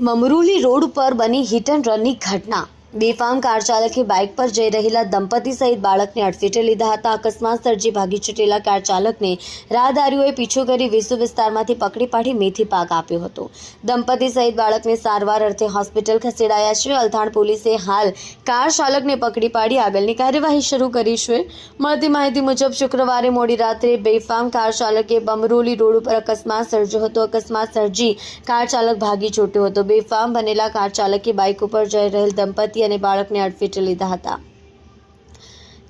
મમરૂલી road પર બની hit and રનની ઘટના બેફામ કાર ચાલકે બાઇક પર જઈ રહેલા દંપતી સહિત બાળકને અડફેટે લીધા હતા. અકસ્માત સર્જી ભાગી છૂટેલા કાર ચાલકને રાહદારીઓએ પીછો કરી વિસુ વિસ્તારમાંથી પકડી પાડી મેથી પાક આપ્યો હતો. દંપતી સહિત બાળકને સારવાર અર્થે હોસ્પિટલ ખસેડાયા છે. અલથાણ પોલીસે હાલ કાર ચાલકને પકડી પાડી આગળની કાર્યવાહી શરૂ કરી છે. મળતી માહિતી મુજબ, શુક્રવારે મોડી રાત્રે બેફામ કાર ચાલકે બમરોલી રોડ ઉપર અકસ્માત સર્જ્યો હતો. અકસ્માત સર્જી કાર ચાલક ભાગી છૂટ્યો હતો. બેફામ બનેલા કાર ચાલકે બાઇક ઉપર જઈ રહેલ દંપતી અને બાળકને અડફેટે લીધા હતા.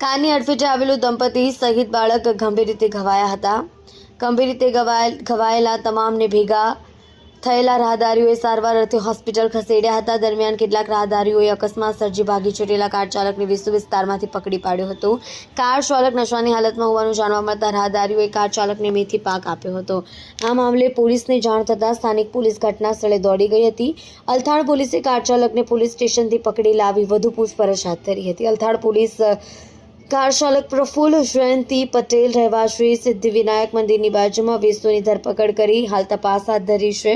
કારની અડફેટે આવેલું દંપતી સહિત બાળક ગંભીર રીતે ઘવાયા હતા. ગંભીર રીતે ઘવાયેલા તમામને ભેગા થયેલા રાહદારીઓએ સારવાર અર્થે હોસ્પિટલ ખસેડ્યા હતા. દરમિયાન કેટલાક રાહદારીઓએ અકસ્માત સર્જી ભાગી છૂટેલા કાર ચાલકને વિસુ વિસ્તારમાંથી પકડી પાડ્યો હતો. કાર ચાલક નશાની હાલતમાં હોવાનું જાણવા મળતા રાહદારીઓએ કાર ચાલકને મેથી પાક આપ્યો હતો. આ મામલે પોલીસને જાણ થતાં સ્થાનિક પોલીસ ઘટના સ્થળે દોડી ગઈ હતી. અલથાણ પોલીસે કાર ચાલકને પોલીસ સ્ટેશનથી પકડી લાવી વધુ પૂછપરછ હાથ ધરી હતી. અલથાણ પોલીસ કાર ચાલક પ્રફુલ્લ જયંતિ પટેલ, રહેવાસી સિદ્ધિવિનાયક મંદિરની બાજુમાં વિસ્તુની ધરપકડ કરી. હાલ તપાસ હાથ ધરી છે.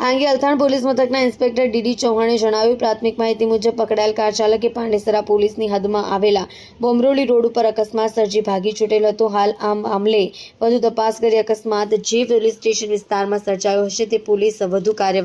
આ અલથાણ પોલીસ મથકના ઇન્સ્પેક્ટર ડીડી ચૌહાણે જણાવ્યું, પ્રાથમિક માહિતી મુજબ પકડાયેલ કાર ચાલકે પાંડેસરા પોલીસની હદમાં આવેલા બોમરોલી રોડ ઉપર અકસ્માત સર્જી ભાગી છૂટેલ હતો. હાલ આ મામલે વધુ તપાસ કરી અકસ્માત જે પોલીસ સ્ટેશન વિસ્તારમાં સર્જાયો હશે. તે પોલીસ વધુ કાર્યવાહી